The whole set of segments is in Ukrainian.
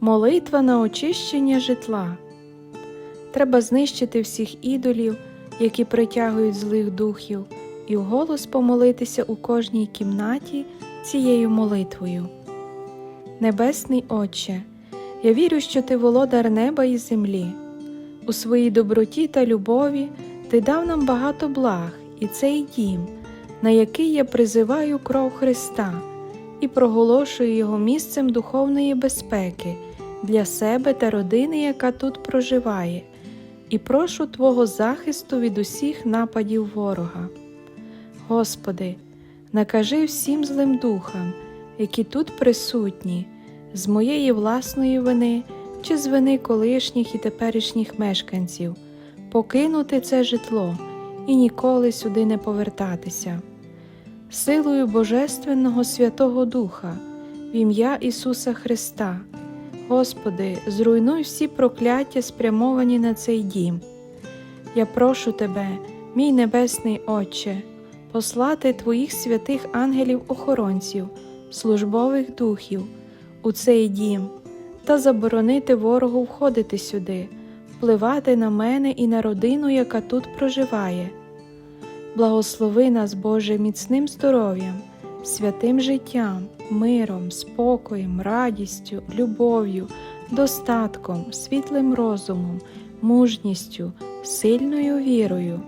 Молитва на очищення житла. Треба знищити всіх ідолів, які притягують злих духів, і вголос помолитися у кожній кімнаті цією молитвою. Небесний Отче, я вірю, що Ти володар неба і землі. У своїй доброті та любові Ти дав нам багато благ і цей дім, на який я призиваю кров Христа і проголошую його місцем духовної безпеки для себе та родини, яка тут проживає, і прошу Твого захисту від усіх нападів ворога. Господи, накажи всім злим духам, які тут присутні, з моєї власної вини чи з вини колишніх і теперішніх мешканців, покинути це житло і ніколи сюди не повертатися. Силою Божественного Святого Духа, в ім'я Ісуса Христа, Господи, зруйнуй всі прокляття, спрямовані на цей дім. Я прошу Тебе, мій Небесний Отче, послати Твоїх святих ангелів-охоронців, службових духів у цей дім та заборонити ворогу входити сюди, впливати на мене і на родину, яка тут проживає. Благослови нас, Боже, міцним здоров'ям, святим життям, миром, спокоєм, радістю, любов'ю, достатком, світлим розумом, мужністю, сильною вірою,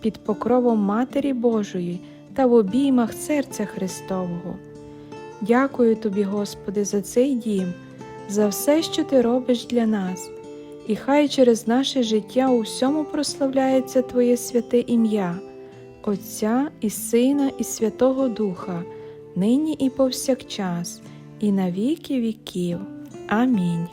під покровом Матері Божої та в обіймах серця Христового. Дякую Тобі, Господи, за цей дім, за все, що Ти робиш для нас, і хай через наше життя у всьому прославляється Твоє святе ім'я. Отця і Сина, і Святого Духа, нині і повсякчас, і на віки віків. Амінь.